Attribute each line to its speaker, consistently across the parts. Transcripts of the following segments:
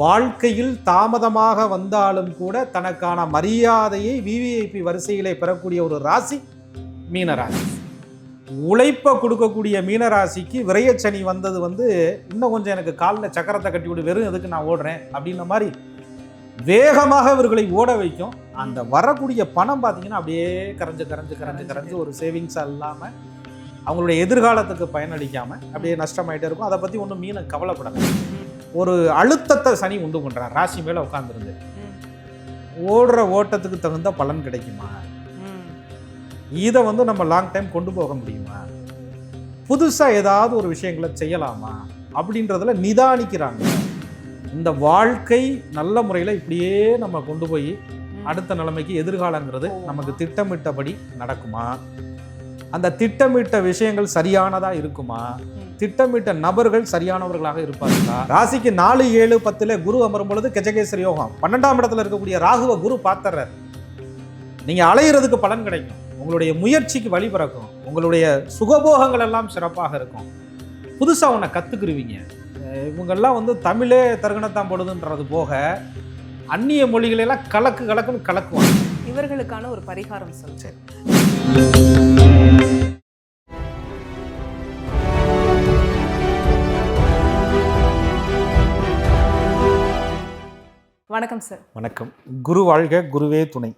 Speaker 1: வாழ்க்கையில் தாமதமாக வந்தாலும் கூட தனக்கான மரியாதையை விவிஐபி வரிசையிலே பெறக்கூடிய ஒரு ராசி மீனராசி. உழைப்பை கொடுக்கக்கூடிய மீனராசிக்கு விரயச்சனி வந்தது வந்து இன்னும் கொஞ்சம் எனக்கு காலில் சக்கரத்தை கட்டி விட்டு வெறும் எதுக்கு நான் ஓடுறேன் அப்படின்ன மாதிரி வேகமாக இவர்களை ஓட வைக்கும். அந்த வரக்கூடிய பணம் பார்த்தீங்கன்னா அப்படியே கரைஞ்சு கரைஞ்சு கரைஞ்சு கரைஞ்சு ஒரு சேவிங்ஸாக இல்லாமல் அவங்களுடைய எதிர்காலத்துக்கு பயனளிக்காமல் அப்படியே நஷ்டமாயிட்டே இருக்கும். அதை பற்றி ஒன்றும் மீனை கவலைப்படலை. ஒரு அழுத்தத்தை சனி உண்டு பண்ணுறார் ராசி மேலே உட்காந்துருந்து ஓடுற ஓட்டத்துக்கு தகுந்த பலன் கிடைக்குமா? இதை வந்து நம்ம லாங் டைம் கொண்டு போக முடியுமா? புதுசாக ஏதாவது ஒரு விஷயங்களை செய்யலாமா? அப்படின்றதில் நிதானிக்கிறாங்க. இந்த வாழ்க்கை நல்ல முறையில் இப்படியே நம்ம கொண்டு போய் அடுத்த நிலைமைக்கு எதிர்காலங்கிறது நமக்கு திட்டமிட்டபடி நடக்குமா? அந்த திட்டமிட்ட விஷயங்கள் சரியானதாக இருக்குமா? திட்டமிட்ட நபர்கள் சரியானவர்களாக இருப்பார்களா? ராசிக்கு நாலு ஏழு பத்துல குரு அமரும் பொழுது கஜகேசரி யோகம். பன்னெண்டாம் இடத்துல இருக்கக்கூடிய ராகுவ குரு பார்த்துறாரு. நீங்க அலையிறதுக்கு பலன் கிடைக்கும். உங்களுடைய முயற்சிக்கு வழி பிறக்கும். உங்களுடைய சுகபோகங்கள் எல்லாம் சிறப்பாக இருக்கும். புதுசா உன்னை கத்துக்கிருவீங்க. அஹ் இவங்கெல்லாம் வந்து தமிழே தருகணத்தான் போடுதுன்றது போக அந்நிய மொழிகளெல்லாம் கலக்கு கலக்குன்னு கலக்குவாங்க.
Speaker 2: இவர்களுக்கான ஒரு பரிகாரம் சொல்லு வணக்கம் சார்
Speaker 1: வணக்கம். குரு வாழ்க குருவே துணை.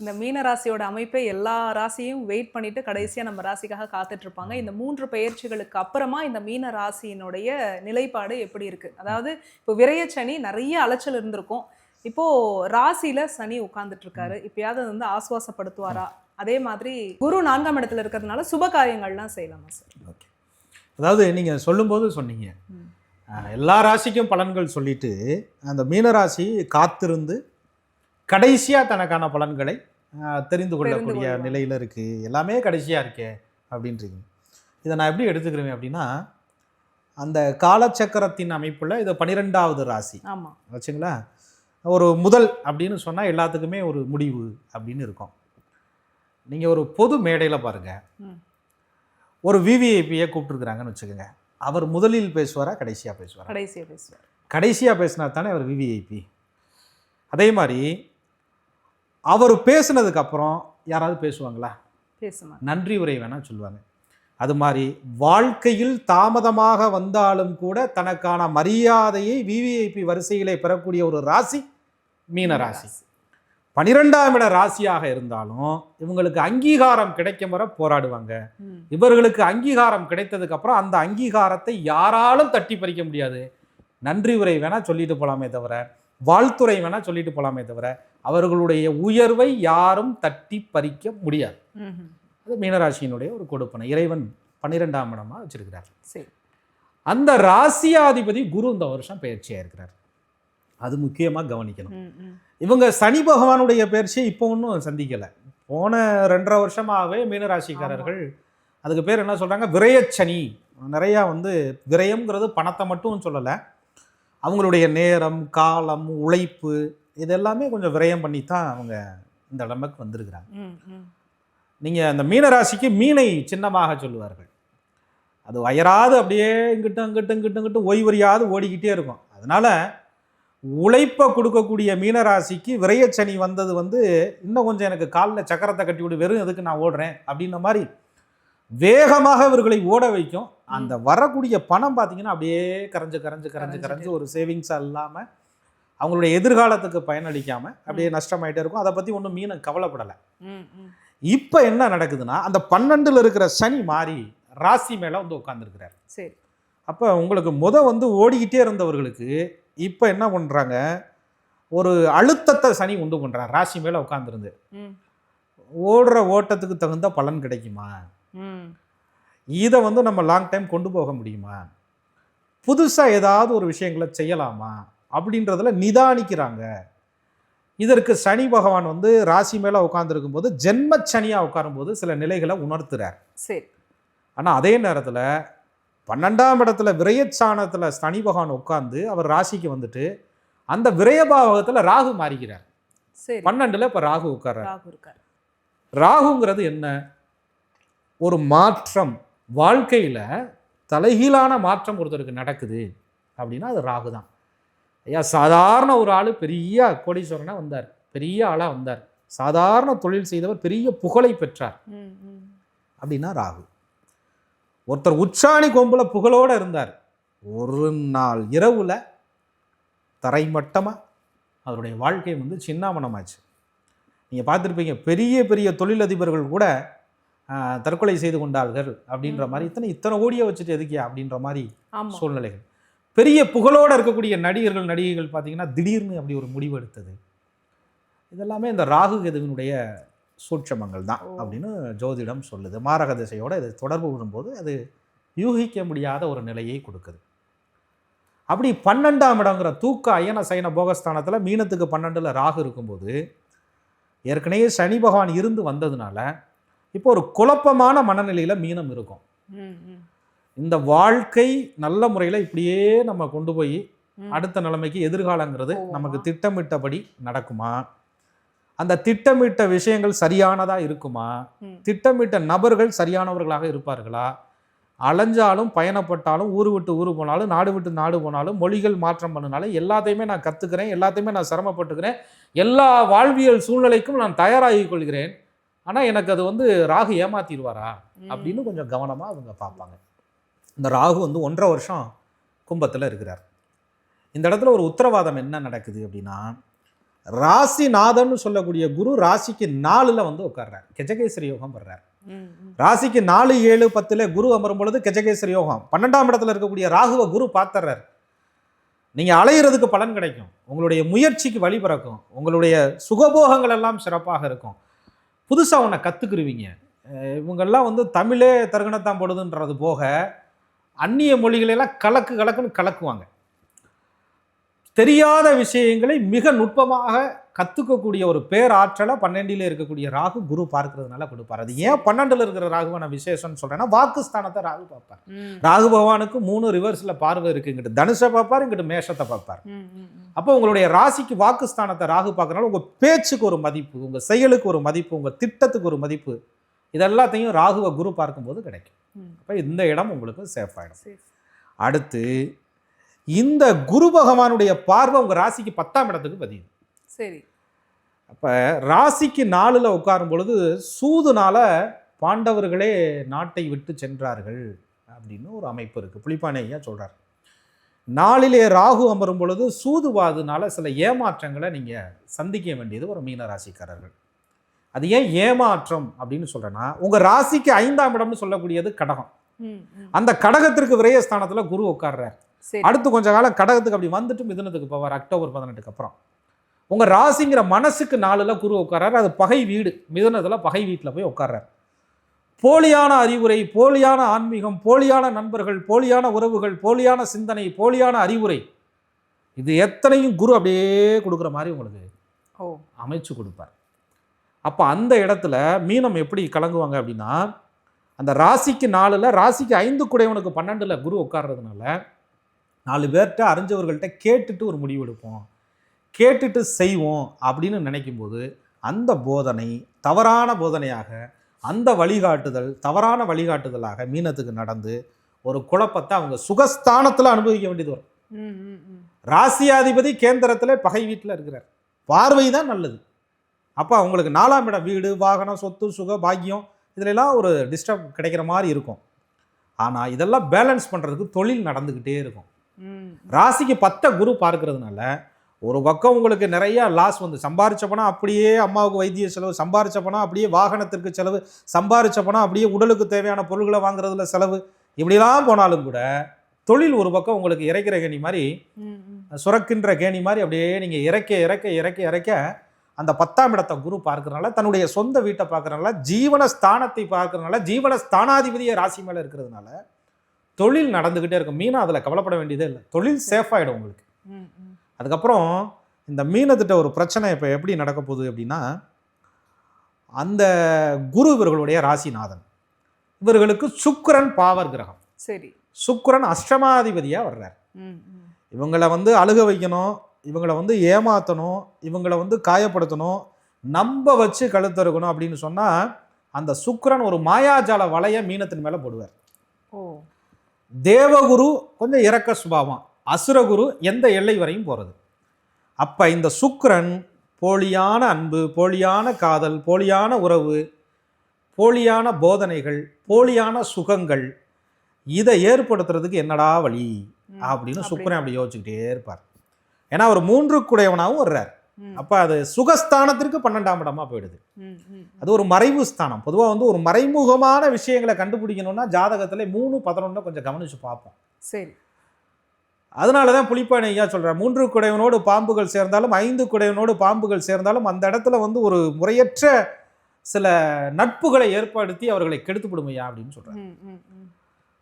Speaker 2: இந்த மீன ராசியோட அமைப்பை எல்லா ராசியும் வெயிட் பண்ணிட்டு கடைசியா நம்ம ராசிக்காக காத்துட்டு இருப்பாங்க இந்த மூன்று பெயர்ச்சிகளுக்கு அப்புறமா இந்த மீன ராசியினுடைய நிலைப்பாடு எப்படி இருக்கு? அதாவது இப்போ விரய சனி நிறைய அலைச்சல் இருந்திருக்கும். இப்போ ராசியில சனி உட்கார்ந்துட்டு இருக்காரு இப்பயாவது வந்து ஆசுவாசப்படுத்துவாரா? அதே மாதிரி குரு நான்காம் இடத்துல இருக்கிறதுனால சுப காரியங்கள்லாம் செய்யலாமா சார்
Speaker 1: ஓகே. அதாவது நீங்கள் சொல்லும்போது சொன்னீங்க. எல்லா ராசிக்கும் பலன்கள் சொல்லிட்டு அந்த மீனராசி காத்திருந்து கடைசியாக தனக்கான பலன்களை தெரிந்து கொள்ளக்கூடிய. நிலையில் இருக்குது எல்லாமே கடைசியாக இருக்கே அப்படின்றீங்க இதை நான் எப்படி எடுத்துக்கிறேன் அப்படின்னா அந்த காலச்சக்கரத்தின் அமைப்பில் இது பன்னிரெண்டாவது ராசி.
Speaker 2: ஆமா.
Speaker 1: வச்சுங்களா? ஒரு முதல் அப்படின்னு சொன்னால் எல்லாத்துக்குமே ஒரு முடிவு அப்படின்னு இருக்கும். நீங்கள் ஒரு பொது மேடையில் பாருங்கள். ஒரு விவிஐபியை கூப்பிட்டுருக்குறாங்கன்னு வச்சுக்கோங்க. அவர் முதலில் பேசுவாரா கடைசியாக பேசுவாரா?
Speaker 2: கடைசியா பேசுவார்.
Speaker 1: கடைசியாக பேசினா தானே அவர் விவிஐபி அதே மாதிரி அவர் பேசுனதுக்கு அப்புறம் யாராவது பேசுவாங்களா?
Speaker 2: பேசுமா
Speaker 1: நன்றி உரை வேணால் சொல்லுவாங்க. அது மாதிரி வாழ்க்கையில் தாமதமாக வந்தாலும் கூட தனக்கான மரியாதையை விவிஐபி வரிசையிலே பெறக்கூடிய ஒரு ராசி. மீன ராசி. பனிரெண்டாம் இட ராசியாக இருந்தாலும் இவங்களுக்கு அங்கீகாரம் கிடைக்கும் வரை போராடுவாங்க. இவர்களுக்கு அங்கீகாரம் கிடைத்ததுக்கு அப்புறம் அந்த அங்கீகாரத்தை யாராலும் தட்டி பறிக்க முடியாது. நன்றி உரை வேணா சொல்லிட்டு போலாமே தவிர வாழ்த்துறை வேணா சொல்லிட்டு போலாமே தவிர அவர்களுடைய உயர்வை யாரும் தட்டி பறிக்க முடியாது. அது மீனராசியினுடைய ஒரு கொடுப்பனை. இறைவன் பன்னிரெண்டாம் இடமா வச்சிருக்கிறார்.
Speaker 2: சரி.
Speaker 1: அந்த ராசியாதிபதி குரு இந்த வருஷம் பயிற்சியாக இருக்கிறார் அது முக்கியமாக கவனிக்கணும். இவங்க சனி பகவானுடைய பயிற்சியை இப்போ ஒன்றும் சந்திக்கலை. போன ரெண்டரை வருஷமாகவே மீனராசிக்காரர்கள் அதுக்கு பேர் என்ன சொல்கிறாங்க விரயச்சனி. நிறையா வந்து விரயம்ங்கிறது பணத்தை மட்டும் சொல்லலை. அவங்களுடைய நேரம் காலம் உழைப்பு இதெல்லாமே கொஞ்சம் விரயம் பண்ணி தான் அவங்க இந்த நிலைமைக்கு வந்திருக்கிறாங்க. நீங்கள் அந்த மீனராசிக்கு மீனை சின்னமாக சொல்லுவார்கள். அது வயராது அப்படியே இங்கிட்டும் இங்கிட்டும் இங்கிட்டும் இங்கிட்டும் ஓய்வறியாது ஓடிக்கிட்டே இருக்கும். அதனால உழைப்பை கொடுக்கக்கூடிய மீனராசிக்கு விரயச்சனி வந்தது வந்து இன்னும் கொஞ்சம் எனக்கு காலில் சக்கரத்தை கட்டி விடு வெறும் எதுக்கு நான் ஓடுறேன் அப்படின்ன மாதிரி வேகமாக இவர்களை ஓட வைக்கும். அந்த வரக்கூடிய பணம் பார்த்தீங்கன்னா அப்படியே கரைஞ்சு கரைஞ்சு கரைஞ்சு கரைஞ்சு ஒரு சேவிங்ஸாக இல்லாமல் அவங்களுடைய எதிர்காலத்துக்கு பயனளிக்காமல் அப்படியே நஷ்டமாயிட்டே இருக்கும். அதை பற்றி ஒன்றும் மீனை கவலைப்படலை. இப்போ என்ன நடக்குதுன்னா அந்த பன்னெண்டில் இருக்கிற சனி மாறி ராசி மேலே வந்து உட்காந்துருக்கிறார்
Speaker 2: சரி.
Speaker 1: அப்போ உங்களுக்கு முத வந்து ஓடிக்கிட்டே இருந்தவர்களுக்கு இப்போ என்ன பண்ணுறாங்க ஒரு அழுத்தத்தை சனி உண்டு பண்ணுறார் ராசி மேலே உட்காந்துருந்து ஓடுற ஓட்டத்துக்கு தகுந்த பலன் கிடைக்குமா. இதை வந்து நம்ம லாங் டைம் கொண்டு போக முடியுமா? புதுசாக ஏதாவது ஒரு விஷயங்களை செய்யலாமா? அப்படின்றதுல நிதானிக்கிறாங்க. இதற்கு சனி பகவான் வந்து ராசி மேலே உட்காந்துருக்கும் போது ஜென்ம சனியாக உட்காரும்போது சில நிலைகளை உணர்த்துறார்.
Speaker 2: சரி.
Speaker 1: ஆனால் அதே நேரத்தில் பன்னெண்டாம் இடத்துல விரயச்சாணத்தில் சனி பகவான் உட்கார்ந்து அவர் ராசிக்கு வந்துட்டு அந்த விரயபாவகத்தில் ராகு மாறிக்கிறார்
Speaker 2: சரி.
Speaker 1: பன்னெண்டில் இப்போ ராகு உட்கார்றார். ராகுங்கிறது என்ன? ஒரு மாற்றம். வாழ்க்கையில் தலைகீழான மாற்றம் ஒருத்தருக்கு நடக்குது அப்படின்னா அது ராகு தான். ஐயா சாதாரண ஒரு ஆள் பெரிய கோடீஸ்வரனாக வந்தார். பெரிய ஆளாக வந்தார். சாதாரண தொழில் செய்தவர் பெரிய புகழை பெற்றார். அப்படின்னா ராகு. ஒருத்தர் உச்சாணி கொம்புல புகழோட இருந்தார். ஒரு நாள் இரவுல தரைமட்டமா அவருடைய வாழ்க்கை வந்து சின்னாமணமாச்சு நீங்க பார்த்துருப்பீங்க பெரிய பெரிய தொழிலதிபர்கள் கூட தற்கொலை செய்து கொண்டார்கள் அப்படின்ற மாதிரி இத்தனை இத்தனை கோடியை வச்சுட்டு எதுக்கியா அப்படின்ற மாதிரி சூழ்நிலைகள். பெரிய புகழோட இருக்கக்கூடிய நடிகர்கள் நடிகைகள் பார்த்தீங்கன்னா திடீர்னு அப்படி ஒரு முடிவு எடுத்தது. இதெல்லாமே இந்த ராகு கேதுவினுடைய சூட்சமங்கள் தான். அப்படின்னு ஜோதிடம் சொல்லுது மாரக திசையோட இது தொடர்பு விடும்போது அது யூகிக்க முடியாத ஒரு நிலையை கொடுக்குது அப்படி பன்னெண்டாம் இடங்கிற தூக்க அயன சயன போகஸ்தானத்தில் மீனத்துக்கு பன்னெண்டில் ராகு இருக்கும்போது ஏற்கனவே சனி பகவான் இருந்து வந்ததுனால இப்போ ஒரு குழப்பமான மனநிலையில் மீனம் இருக்கும். இந்த வாழ்க்கை நல்ல முறையில் இப்படியே நம்ம கொண்டு போய். அடுத்த நிலைமைக்கு எதிர்காலங்கிறது? நமக்கு திட்டமிட்டபடி நடக்குமா அந்த திட்டமிட்ட விஷயங்கள் சரியானதா இருக்குமா. திட்டமிட்ட நபர்கள் சரியானவர்களாக இருப்பார்களா? அலைஞ்சாலும் பயணப்பட்டாலும் ஊர் விட்டு ஊர் போனாலும் நாடு விட்டு நாடு போனாலும் மொழிகள் மாற்றம் பண்ணினாலும் எல்லாத்தையுமே நான் கற்றுக்கிறேன் எல்லாத்தையுமே நான் சிரமப்பட்டுக்கிறேன் எல்லா வாழ்வியல் சூழ்நிலைக்கும் நான் தயாராகிக் கொள்கிறேன். ஆனால் எனக்கு அது வந்து ராகு ஏமாத்திடுவாரா. அப்படின்னு கொஞ்சம் கவனமாக அவங்க பார்ப்பாங்க. இந்த ராகு வந்து ஒன்றரை வருஷம் கும்பத்தில் இருக்கிறார். இந்த இடத்துல ஒரு உத்தரவாதம் என்ன நடக்குது அப்படின்னா ராசிநாதன்னு சொல்லக்கூடிய குரு ராசிக்கு நாலில் வந்து உட்கார்றார். கெஜகேசரி யோகம்
Speaker 2: ம்.
Speaker 1: ராசிக்கு நாலு ஏழு பத்தில் குரு அமரும் பொழுது கெஜகேசரி யோகம். பன்னெண்டாம் இடத்துல இருக்கக்கூடிய ராகுவை குரு பார்த்துறார். நீங்கள் அலையிறதுக்கு பலன் கிடைக்கும். உங்களுடைய முயற்சிக்கு வழி பிறக்கும். உங்களுடைய சுகபோகங்கள் எல்லாம் சிறப்பாக இருக்கும். புதுசாக ஒன்றை கற்றுக்குருவீங்க இவங்கெல்லாம் வந்து தமிழே தருகணத்தான் போடுதுன்றது போக அந்நிய மொழிகளெல்லாம் கலக்கு கலக்குன்னு கலக்குவாங்க. தெரியாத விஷயங்களை மிக நுட்பமாக கற்றுக்கக்கூடிய ஒரு பேராற்றலை பன்னெண்டில் இருக்கக்கூடிய ராகு குரு பார்க்கறதுனால கொடுப்பார் அது ஏன் பன்னெண்டில் இருக்கிற ராகுவான விசேஷம்னு சொல்கிறேன்னா வாக்குஸ்தானத்தை ராகு பார்ப்பார். ராகு பகவானுக்கு மூணு ரிவர்ஸில் பார்வை இருக்கு இங்கிட்டு தனுஷை பார்ப்பார் இங்கிட்டு மேஷத்தை பார்ப்பார். அப்போ உங்களுடைய ராசிக்கு வாக்குஸ்தானத்தை ராகு பார்க்கறனால உங்கள் பேச்சுக்கு ஒரு மதிப்பு உங்கள் செயலுக்கு ஒரு மதிப்பு உங்கள் திட்டத்துக்கு ஒரு மதிப்பு இதெல்லாத்தையும் ராகுவை குரு பார்க்கும்போது கிடைக்கும். அப்போ இந்த இடம் உங்களுக்கு சேஃப் ஆகிடும். அடுத்து இந்த குரு பகவானுடைய பார்வை உங்கள் ராசிக்கு பத்தாம் இடத்துக்கு பதிவு
Speaker 2: சரி.
Speaker 1: அப்போ ராசிக்கு நாலில் உட்காரும் பொழுது சூதுனால பாண்டவர்களே நாட்டை விட்டு சென்றார்கள் அப்படின்னு ஒரு அமைப்பு இருக்குது புலிப்பானை ஐயா சொல்கிறார் நாளிலே ராகு அமரும் பொழுது சூதுவாதுனால சில ஏமாற்றங்களை நீங்கள் சந்திக்க வேண்டியது ஒரு மீன ராசிக்காரர்கள். அது ஏன் ஏமாற்றம் அப்படின்னு சொல்கிறேன்னா உங்கள் ராசிக்கு ஐந்தாம் இடம்னு சொல்லக்கூடியது கடகம். அந்த கடகத்திற்கு விரயஸ்தானத்தில் குரு உட்கார்றார். அடுத்து கொஞ்ச காலம் கடகத்துக்கு அப்படி வந்துட்டு மிதுனத்துக்கு போவார் அக்டோபர் பதினெட்டுக்கு அப்புறம். உங்க ராசிங்கிற மனசுக்கு நாலுல குரு உட்கார்றாரு அது பகை வீடு. மிதுனத்துல பகை வீட்டில் போய் உட்கார்றார். போலியான அறிவுரை போலியான ஆன்மீகம் போலியான நண்பர்கள் போலியான உறவுகள் போலியான சிந்தனை போலியான அறிவுரை. இது எத்தனையும் குரு அப்படியே கொடுக்குற மாதிரி உங்களுக்கு
Speaker 2: ஓ.
Speaker 1: அமைச்சு கொடுப்பார். அப்போ அந்த இடத்துல மீனம் எப்படி கலங்குவாங்க அப்படின்னா அந்த ராசிக்கு நாலில் ராசிக்கு ஐந்து குடையவனுக்கு பன்னெண்டில் குரு உட்கார்றதுனால நாலு பேர்கிட்ட அறிஞ்சவர்கள்ட்ட கேட்டுட்டு ஒரு முடிவு எடுப்போம். கேட்டுட்டு செய்வோம் அப்படின்னு நினைக்கும்போது அந்த போதனை தவறான போதனையாக அந்த வழிகாட்டுதல் தவறான வழிகாட்டுதலாக மீனத்துக்கு நடந்து ஒரு குழப்பத்தை அவங்க சுகஸ்தானத்தில் அனுபவிக்க வேண்டியது வரும். ராசியாதிபதி கேந்திரத்தில் பகை வீட்டில் இருக்கிறார். பார்வை தான் நல்லது. அப்போ அவங்களுக்கு நாலாம் இடம் வீடு வாகனம் சொத்து சுக பாக்கியம் இதுலெல்லாம் ஒரு டிஸ்டர்ப் கிடைக்கிற மாதிரி இருக்கும். ஆனால் இதெல்லாம் பேலன்ஸ் பண்ணுறதுக்கு தொழில் நடந்துக்கிட்டே இருக்கும். ராசிக்கு பத்தை குரு பார்க்கறதுனால ஒரு பக்கம் உங்களுக்கு நிறைய லாஸ் வந்து சம்பாரிச்ச பணம் அப்படியே அம்மாவுக்கு வைத்திய செலவு சம்பாரிச்ச பணம் அப்படியே வாகனத்திற்கு செலவு சம்பாரிச்ச பணம் அப்படியே உடலுக்கு தேவையான பொருள்களை வாங்குறதுல செலவு இப்படிலாம் போனாலும் கூட தொழில் ஒரு பக்கம் உங்களுக்கு இறைக்கிற கேணி மாதிரி. சுரக்கின்ற கேணி மாதிரி அப்படியே நீங்கள் இறக்க இறக்க இறக்க இறக்க அந்த பத்தாம் இடத்தை குரு பார்க்கறனால தன்னுடைய சொந்த வீட்டை பார்க்கறனால ஜீவன ஸ்தானத்தை பார்க்கறனால ஜீவன ஸ்தானாதிபதியை ராசி மேலே இருக்கிறதுனால தொழில் நடந்துக்கிட்டே இருக்கும். மீனா அதில் கவலைப்பட வேண்டியதே இல்லை. தொழில் சேஃப் ஆகிடும் உங்களுக்கு. அதுக்கப்புறம் இந்த மீனத்திட்ட ஒரு பிரச்சனை இப்போ எப்படி நடக்க போகுது அப்படின்னா அந்த குரு இவர்களுடைய ராசிநாதன். இவர்களுக்கு சுக்கிரன் பாவர் கிரகம்.
Speaker 2: சரி.
Speaker 1: சுக்கிரன் அஷ்டமாதிபதியாக வர்றார். இவங்களை வந்து அழுக வைக்கணும் இவங்களை வந்து ஏமாற்றணும் இவங்களை வந்து காயப்படுத்தணும் நம்ப வச்சு கழுத்தறுக்கணும் அப்படின்னு சொன்னால் அந்த சுக்கிரன் ஒரு மாயாஜால வலைய மீனத்தின் மேலே போடுவார். தேவகுரு கொஞ்சம் இறக்க சுபாவம் அசுரகுரு எந்த எல்லை வரையும் போகிறது அப்போ இந்த சுக்கிரன் போலியான அன்பு போலியான காதல் போலியான உறவு போலியான போதனைகள் போலியான சுகங்கள் இதை ஏற்படுத்துறதுக்கு என்னடா வழி. அப்படின்னு
Speaker 2: அப்படி.
Speaker 1: சுக்கிரன் அப்படி யோசிச்சுக்கிட்டே இருப்பார் ஏன்னா அவர் மூன்று குடையவனாகவும் வர்றார் அப்போ அது சுகஸ்தானத்திற்கு பன்னெண்டாம் இடமா போயிடுது. அது ஒரு மறைவு ஸ்தானம். பொதுவாக வந்து ஒரு மறைமுகமான விஷயங்களை கண்டுபிடிக்கணும்னா ஜாதகத்தில் மூணு பதினொன்று கொஞ்சம் கவனிச்சு பார்ப்போம்.
Speaker 2: சரி.
Speaker 1: அதனால தான் புலிப்பாணி ஐயா சொல்கிறார் மூன்று குடையவனோடு பாம்புகள் சேர்ந்தாலும் ஐந்து குடையவனோடு பாம்புகள் சேர்ந்தாலும் அந்த இடத்துல வந்து ஒரு முறையற்ற சில நட்புகளை ஏற்படுத்தி அவர்களை கெடுத்துவிடும் ஐயா அப்படின்னு
Speaker 2: ம்.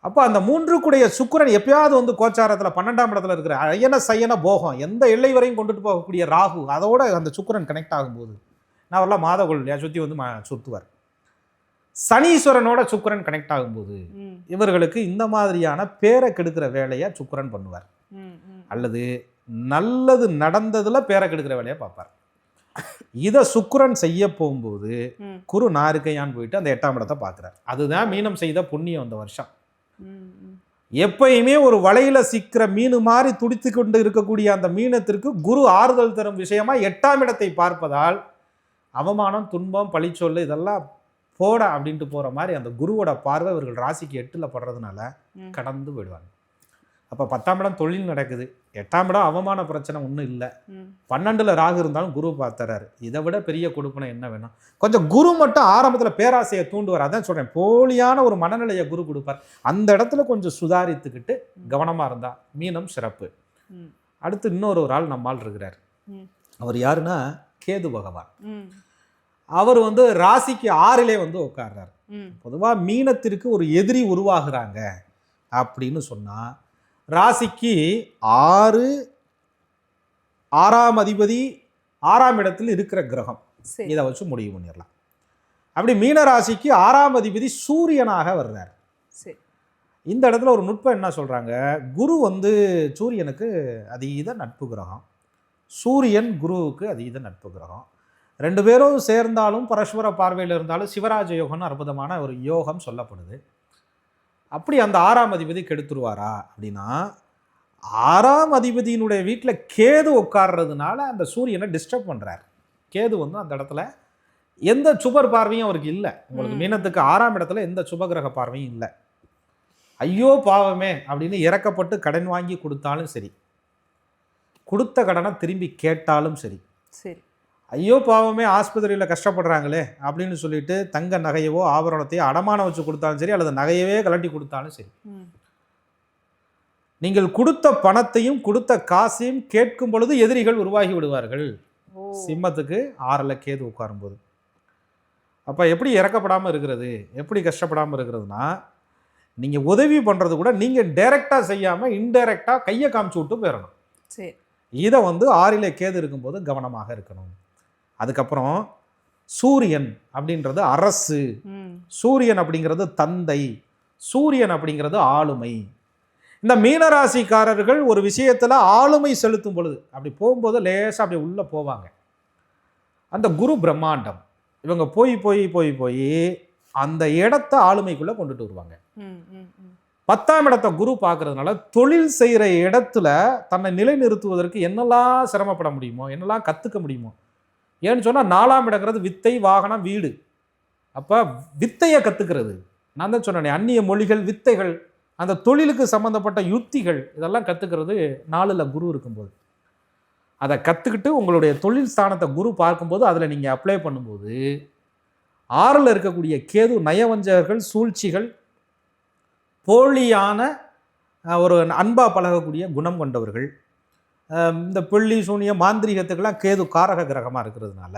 Speaker 1: அப்போ அந்த மூன்று கூடைய சுக்கிரன் எப்பயாவது வந்து கோச்சாரத்தில் பன்னெண்டாம் இடத்துல இருக்கிற அயன சயன போகம் எந்த எல்லை வரையும் கொண்டுட்டு போகக்கூடிய ராகு அதோட அந்த சுக்கிரன் கனெக்ட் ஆகும்போது நான் வரலாம் இல்லையா சுற்றி வந்து ம- சுத்துவார். சனீஸ்வரனோட சுக்கிரன் கனெக்ட் ஆகும்போது இவர்களுக்கு இந்த மாதிரியான பேரை கெடுக்கிற வேலையை சுக்கிரன் பண்ணுவார். அல்லது நல்லது நடந்ததுல பேரை கெடுக்கிற வேலையை பார்ப்பார். இதை சுக்கிரன் செய்ய போகும்போது குரு நாருக்கையான் போயிட்டு அந்த எட்டாம் இடத்தை பார்க்குறார். அதுதான் மீனம் செய்த புண்ணியம் அந்த வருஷம். எப்பயுமே ஒரு வலையில சிக்கிற மீன் மாதிரி துடித்து கொண்டு இருக்கக்கூடிய அந்த மீனத்திற்கு குரு ஆறுதல் தரும் விஷயமா எட்டாம் இடத்தை பார்ப்பதால் அவமானம் துன்பம் பழிச்சொல்லு இதெல்லாம் போட அப்படின்ட்டு போற மாதிரி அந்த குருவோட பார்வை இவர்கள் ராசிக்கு எட்டுல படுறதுனால. கடந்து போயிடுவாங்க அப்போ பத்தாம் இடம் தொழில் நடக்குது. எட்டாம் இடம் அவமான பிரச்சனை ஒன்றும் இல்லை. பன்னெண்டுல ராகு இருந்தாலும் குரு பார்த்துறாரு இதை விட பெரிய கொடுப்பனை என்ன வேணும்? கொஞ்சம் குரு மட்டும் ஆரம்பத்தில் பேராசையை தூண்டுவார். அதான் சொல்றேன் போலியான ஒரு மனநிலையை குரு கொடுப்பார். அந்த இடத்துல கொஞ்சம் சுதாரித்துக்கிட்டு கவனமா இருந்தா மீனம் சிறப்பு. அடுத்து இன்னொரு ஒரு ஆள் நம்மால் இருக்கிறார். அவர் யாருன்னா? கேது பகவான். அவர் வந்து ராசிக்கு ஆறிலே வந்து உட்கார்றார். பொதுவாக மீனத்திற்கு ஒரு எதிரி உருவாகுறாங்க. அப்படின்னு சொன்னால் ராசிக்கு ஆறு ஆறாம் அதிபதி ஆறாம் இடத்தில் இருக்கிற கிரகம். இதை வச்சு முடிவு பண்ணிடலாம். அப்படி மீன ராசிக்கு ஆறாம் அதிபதி சூரியனாக வர்றார்.
Speaker 2: சரி.
Speaker 1: இந்த இடத்துல ஒரு நுட்பம் என்ன சொல்கிறாங்க குரு வந்து சூரியனுக்கு அதீத நட்பு கிரகம். சூரியன் குருவுக்கு அதீத நட்பு கிரகம். ரெண்டு பேரும் சேர்ந்தாலும் பரஸ்பர பார்வையில் இருந்தாலும் சிவராஜ யோகம்னு அற்புதமான ஒரு யோகம் சொல்லப்படுது. அப்படி அந்த ஆறாம் அதிபதி கெடுத்துருவாரா அப்படின்னா ஆறாம் அதிபதியினுடைய வீட்டில் கேது உட்கார்றதுனால அந்த சூரியனை டிஸ்டர்ப் பண்ணுறார் கேது வந்து அந்த இடத்துல எந்த சுபர் பார்வையும் அவருக்கு இல்லை. உங்களுக்கு. மீனத்துக்கு ஆறாம் இடத்துல எந்த சுபகிரக பார்வையும் இல்லை. ஐயோ பாவமே அப்படின்னு இறக்கப்பட்டு கடன் வாங்கி கொடுத்தாலும் சரி கொடுத்த கடனை திரும்பி கேட்டாலும் சரி
Speaker 2: சரி.
Speaker 1: ஐயோ பாவமே ஆஸ்பத்திரியில் கஷ்டப்படுறாங்களே அப்படின்னு சொல்லிட்டு தங்க நகையவோ ஆபரணத்தையோ அடமானம் வச்சு கொடுத்தாலும் சரி அல்லது நகையவே கலட்டி கொடுத்தாலும் சரி. நீங்கள் கொடுத்த பணத்தையும் கொடுத்த காசையும் கேட்கும் பொழுது எதிரிகள் உருவாகி விடுவார்கள். சிம்மத்துக்கு ஆறில் கேது உட்காரும்போது. அப்போ எப்படி இறக்கப்படாமல் இருக்கிறது? எப்படி கஷ்டப்படாமல் இருக்கிறதுனா நீங்கள் உதவி பண்ணுறது கூட நீங்கள் டைரெக்டாக செய்யாமல் இன்டைரக்டாக கையை காமிச்சு விட்டு போயிடணும்
Speaker 2: சரி.
Speaker 1: இதை வந்து ஆறிலே கேது இருக்கும்போது கவனமாக இருக்கணும். அதுக்கப்புறம் சூரியன் அப்படின்றது அரசு. சூரியன் அப்படிங்கிறது தந்தை. சூரியன் அப்படிங்கிறது ஆளுமை. இந்த மீனராசிக்காரர்கள் ஒரு விஷயத்தில் ஆளுமை செலுத்தும் பொழுது அப்படி போகும்போது லேசாக அப்படி உள்ளே போவாங்க. அந்த குரு பிரம்மாண்டம். இவங்க போய் போய் போய் போய் அந்த இடத்த ஆளுமைக்குள்ளே கொண்டுட்டு வருவாங்க. பத்தாம் இடத்த குரு பார்க்கறதுனால தொழில் செய்கிற இடத்துல தன்னை நிலைநிறுத்துவதற்கு என்னெல்லாம் சிரமப்பட முடியுமோ என்னெல்லாம் கற்றுக்க முடியுமோ ஏன்னு சொன்னால் நாலாம் இடங்கிறது வித்தை வாகனம் வீடு. அப்போ வித்தையை கற்றுக்கிறது நான் தான் சொன்னேனே அந்நிய மொழிகள் வித்தைகள் அந்த தொழிலுக்கு சம்மந்தப்பட்ட யுத்திகள் இதெல்லாம் கற்றுக்கிறது நாளில் குரு இருக்கும்போது. அதை கற்றுக்கிட்டு உங்களுடைய தொழில் ஸ்தானத்தை குரு பார்க்கும்போது அதில் நீங்கள் அப்ளை பண்ணும்போது ஆறில் இருக்கக்கூடிய கேது நயவஞ்சகர்கள் சூழ்ச்சிகள் போலியான ஒரு அன்பாக பழகக்கூடிய குணம் கொண்டவர்கள். இந்த பிள்ளி சூனிய மாந்திரிகத்துக்கெல்லாம் கேது காரக கிரகமாக இருக்கிறதுனால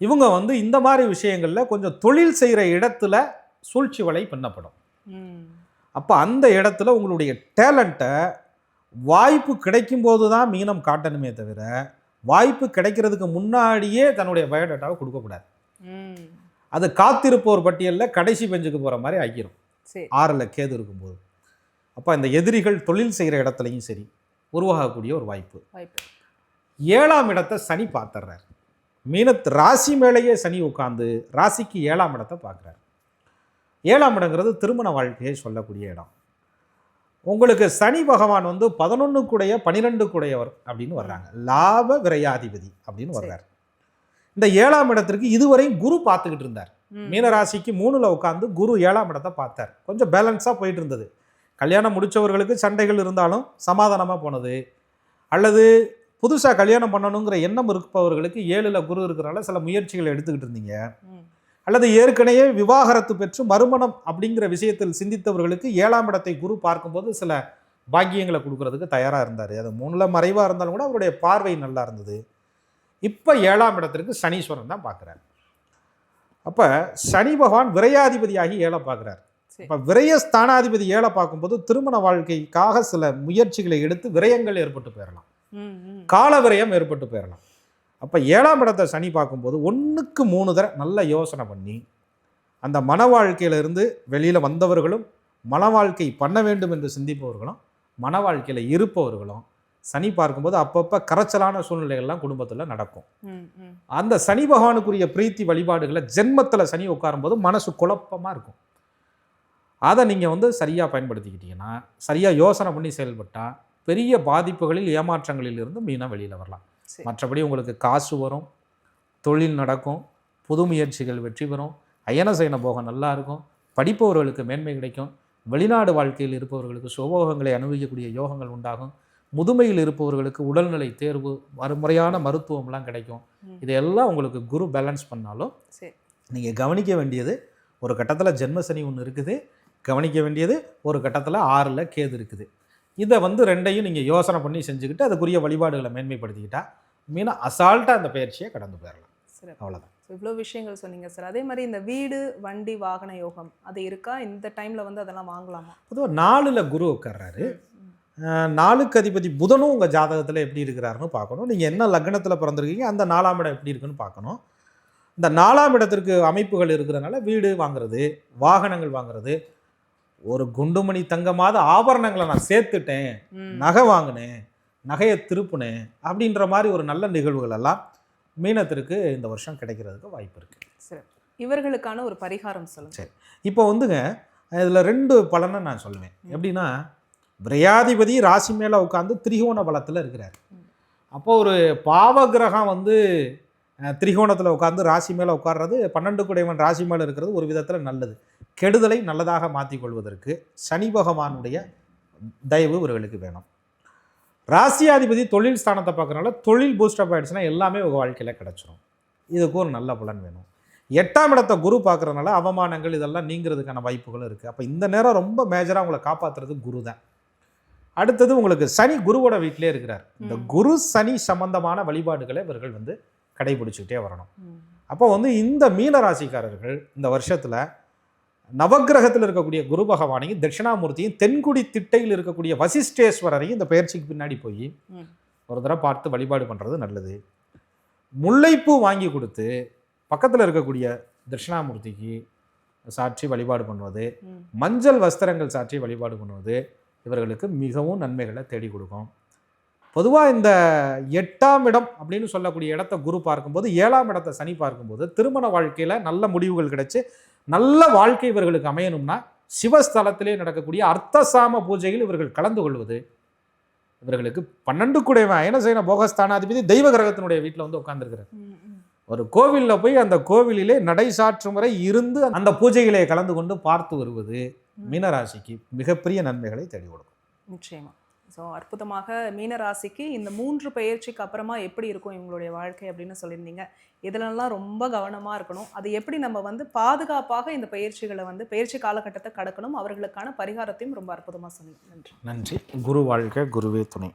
Speaker 1: இவங்க வந்து இந்த மாதிரி விஷயங்களில் கொஞ்சம் தொழில் செய்கிற இடத்துல சூழ்ச்சி வலை பண்ணப்படும்
Speaker 2: ம்.
Speaker 1: அப்போ அந்த இடத்துல உங்களுடைய டேலண்ட்டை வாய்ப்பு கிடைக்கும்போது தான் மீனம் காட்டணுமே தவிர வாய்ப்பு கிடைக்கிறதுக்கு முன்னாடியே தன்னுடைய பயோடேட்டாவை கொடுக்கக்கூடாது. அது காத்திருப்போர் பட்டியலில் கடைசி பெஞ்சுக்கு போகிற மாதிரி ஆக்கிரும். ஆறில் கேது இருக்கும்போது. அப்போ இந்த எதிரிகள் தொழில் செய்கிற இடத்துலையும் சரி உருவாகக்கூடிய ஒரு வாய்ப்பு.
Speaker 2: வாய்ப்பு.
Speaker 1: ஏழாம் இடத்தை சனி பார்த்துறார் மீனத்து ராசி மேலேயே சனி உட்காந்து ராசிக்கு ஏழாம் இடத்தை பார்க்குறார். ஏழாம் இடங்கிறது திருமண வாழ்க்கையை சொல்லக்கூடிய இடம். உங்களுக்கு சனி பகவான் வந்து பதினொன்னுக்குடைய பனிரெண்டுக்குடையவர் அப்படின்னு வர்றாங்க. லாப விரையாதிபதி அப்படின்னு. வர்றார். இந்த ஏழாம் இடத்திற்கு இதுவரையும் குரு பார்த்துக்கிட்டு இருந்தார். மீனராசிக்கு மூணுல உட்காந்து குரு ஏழாம் இடத்தை பார்த்தார். கொஞ்சம் பேலன்ஸாக போயிட்டு இருந்தது. கல்யாணம் முடிச்சவர்களுக்கு சண்டைகள் இருந்தாலும் சமாதானமாக போனது. அல்லது புதுசாக கல்யாணம் பண்ணணுங்கிற எண்ணம் இருப்பவர்களுக்கு ஏழுல குரு இருக்கிறனால சில முயற்சிகளை எடுத்துக்கிட்டு இருந்தீங்க. அல்லது ஏற்கனவே விவாகரத்து பெற்று மறுமணம் அப்படிங்கிற விஷயத்தில் சிந்தித்தவர்களுக்கு ஏழாம் இடத்தை குரு பார்க்கும்போது சில பாக்கியங்களை கொடுக்கறதுக்கு தயாராக இருந்தார். அது மூணில் மறைவாக இருந்தாலும் கூட அவருடைய பார்வை நல்லா இருந்தது. இப்போ ஏழாம் இடத்திற்கு சனீஸ்வரன் தான் பார்க்குறார். அப்போ சனி பகவான் விரையாதிபதியாகி ஏழை பார்க்குறார். இப்போ விரய ஸ்தானாதிபதி ஏழை பார்க்கும்போது திருமண வாழ்க்கைக்காக சில முயற்சிகளை எடுத்து விரயங்கள் ஏற்பட்டு போயிடலாம். கால விரயம் ஏற்பட்டு போயிடலாம் அப்போ ஏழாம் இடத்தை சனி பார்க்கும்போது ஒன்றுக்கு மூணு தடவை நல்ல யோசனை பண்ணி அந்த மன வாழ்க்கையிலிருந்து வெளியில் வந்தவர்களும் மன வாழ்க்கை பண்ண வேண்டும் என்று சிந்திப்பவர்களும் மன வாழ்க்கையில் இருப்பவர்களும் சனி பார்க்கும்போது அப்பப்போ கரைச்சலான சூழ்நிலைகள்லாம் குடும்பத்தில் நடக்கும். அந்த சனி பகவானுக்குரிய பிரீத்தி வழிபாடுகளை ஜென்மத்தில் சனி உட்காரும்போது மனசு குழப்பமாக இருக்கும். அதை நீங்கள் வந்து சரியாக பயன்படுத்திக்கிட்டீங்கன்னா சரியாக யோசனை பண்ணி செயல்பட்டால் பெரிய பாதிப்புகளில் ஏமாற்றங்களில் இருந்து மீனாக வெளியில் வரலாம். மற்றபடி உங்களுக்கு காசு வரும் தொழில் நடக்கும் புது முயற்சிகள் வெற்றி பெறும் அயன சயன போகம் நல்லா இருக்கும் படிப்பவர்களுக்கு மேன்மை கிடைக்கும் வெளிநாடு வாழ்க்கையில் இருப்பவர்களுக்கு சுபோகங்களை அனுபவிக்கக்கூடிய யோகங்கள் உண்டாகும் முதுமையில் இருப்பவர்களுக்கு உடல்நிலை தேர்வு மறுமுறையான மருத்துவம்லாம் கிடைக்கும். இதையெல்லாம் உங்களுக்கு குரு பேலன்ஸ் பண்ணாலும் நீங்கள் கவனிக்க வேண்டியது ஒரு கட்டத்தில் ஜென்மசனி ஒன்று இருக்குது கவனிக்க வேண்டியது ஒரு கட்டத்தில் ஆறில் கேது இருக்குது. இதை வந்து ரெண்டையும் நீங்கள் யோசனை பண்ணி செஞ்சுக்கிட்டு அதுக்குரிய வழிபாடுகளை மேன்மைப்படுத்திக்கிட்டா மீனா அசால்ட்டாக அந்த பயிற்சியை கடந்து போயிடலாம்.
Speaker 2: சிறப்பு.
Speaker 1: அவ்வளோதான்
Speaker 2: இவ்வளோ விஷயங்கள் சொன்னீங்க சார் அதே மாதிரி இந்த வீடு வண்டி வாகன யோகம் அது இருக்கா? இந்த டைம்ல வந்து அதெல்லாம் வாங்கலாமா?
Speaker 1: பொதுவாக நாலில் குரு உட்கார்றாரு. நாலுக்கு அதிபதி புதனும் உங்கள் ஜாதகத்தில் எப்படி இருக்கிறாருன்னு பார்க்கணும். நீங்கள் என்ன லக்னத்தில் பிறந்திருக்கீங்க அந்த நாலாம் இடம் எப்படி இருக்குன்னு பார்க்கணும். இந்த நாலாம் இடத்திற்கு அமைப்புகள் இருக்கிறனால வீடு வாங்குறது வாகனங்கள் வாங்குறது ஒரு குண்டுமணி தங்கமாத ஆபரணங்களை நான் சேர்த்துட்டேன். நகை வாங்கினேன் நகையை திருப்புனேன் அப்படின்ற மாதிரி ஒரு நல்ல நிகழ்வுகள் எல்லாம் மீனத்திற்கு இந்த வருஷம் கிடைக்கிறதுக்கு வாய்ப்பு இருக்குது
Speaker 2: சிறப்பு இவர்களுக்கான ஒரு பரிகாரம் சொல்லுங்க.
Speaker 1: சரி. இப்போ வந்துங்க இதில் ரெண்டு பலனை நான் சொல்லுவேன் எப்படின்னா விரையாதிபதி ராசி மேலே உட்காந்து திரிகோண பலத்தில் இருக்கிறார். அப்போ ஒரு பாவ கிரகம் வந்து திரிகோணத்தில் உட்காந்து ராசி மேலே உட்கார்றது பன்னெண்டு குடைவன் ராசி மேலே இருக்கிறது ஒரு விதத்தில் நல்லது. கெடுதலை நல்லதாக மாற்றிக் கொள்வதற்கு சனி பகவானுடைய தயவு இவர்களுக்கு வேணும். ராசியாதிபதி தொழில் ஸ்தானத்தை பார்க்கறனால தொழில் பூஸ்டப் ஆயிடுச்சுன்னா எல்லாமே உங்கள் வாழ்க்கையில் கிடச்சிரும். இதுக்கு ஒரு நல்ல பலன் வேணும். எட்டாம் இடத்தை குரு பார்க்கறதுனால அவமானங்கள் இதெல்லாம் நீங்கிறதுக்கான வாய்ப்புகளும் இருக்குது அப்போ இந்த நேரம் ரொம்ப மேஜராக உங்களை காப்பாற்றுறது குரு தான். அடுத்தது உங்களுக்கு சனி குருவோட வீட்டிலே இருக்கிறார். இந்த. குரு சனி சம்பந்தமான வழிபாடுகளை இவர்கள் வந்து கடைபிடிச்சிக்கிட்டே வரணும். அப்போ வந்து இந்த மீன ராசிக்காரர்கள் இந்த வருஷத்தில் நவக்கிரகத்தில் இருக்கக்கூடிய குரு பகவானையும் தட்சிணாமூர்த்தியும் தென்குடி திட்டையில் இருக்கக்கூடிய வசிஷ்டேஸ்வரரையும் இந்த பயிற்சிக்கு பின்னாடி போய். ஒரு தடவை பார்த்து வழிபாடு பண்ணுறது நல்லது முல்லைப்பூ வாங்கி கொடுத்து பக்கத்தில் இருக்கக்கூடிய தட்சிணாமூர்த்திக்கு சாட்சி வழிபாடு பண்ணுவது. மஞ்சள் வஸ்திரங்கள் சாற்றி வழிபாடு பண்ணுவது இவர்களுக்கு மிகவும் நன்மைகளை தேடி கொடுக்கும் பொதுவாக இந்த எட்டாம் இடம் அப்படின்னு சொல்லக்கூடிய இடத்த குரு பார்க்கும்போது ஏழாம் இடத்தை சனி பார்க்கும்போது திருமண வாழ்க்கையில் நல்ல முடிவுகள் கிடைச்சு நல்ல வாழ்க்கை இவர்களுக்கு அமையணும்னா சிவஸ்தலத்திலே நடக்கக்கூடிய அர்த்தசாம பூஜையில் இவர்கள் கலந்து கொள்வது. இவர்களுக்கு பன்னெண்டு குடைவன் அயனசேன போகஸ்தானாதிபதி தெய்வ கிரகத்தினுடைய வீட்டில் வந்து
Speaker 2: ம்.
Speaker 1: ஒரு கோவிலில் போய் அந்த கோவிலிலே நடை சாற்றும் வரை இருந்து அந்த பூஜைகளை கலந்து கொண்டு பார்த்து வருவது மீனராசிக்கு மிகப்பெரிய நன்மைகளை தேடி கொடுக்கும்.
Speaker 2: நிச்சயமா. ஸோ அற்புதமாக மீனராசிக்கு இந்த மூன்று பயிற்சிக்கு அப்புறமா எப்படி இருக்கும் இவங்களுடைய வாழ்க்கை அப்படின்னு சொல்லியிருந்தீங்க. இதிலெல்லாம் ரொம்ப கவனமாக இருக்கணும் அது எப்படி நம்ம வந்து பாதுகாப்பாக இந்த பயிற்சிகளை வந்து பயிற்சி காலகட்டத்தை கடக்கணும் அவர்களுக்கான பரிகாரத்தையும் ரொம்ப அற்புதமாக சொன்னீங்க. நன்றி.
Speaker 1: நன்றி. குரு வாழ்க்கை குருவே துணை.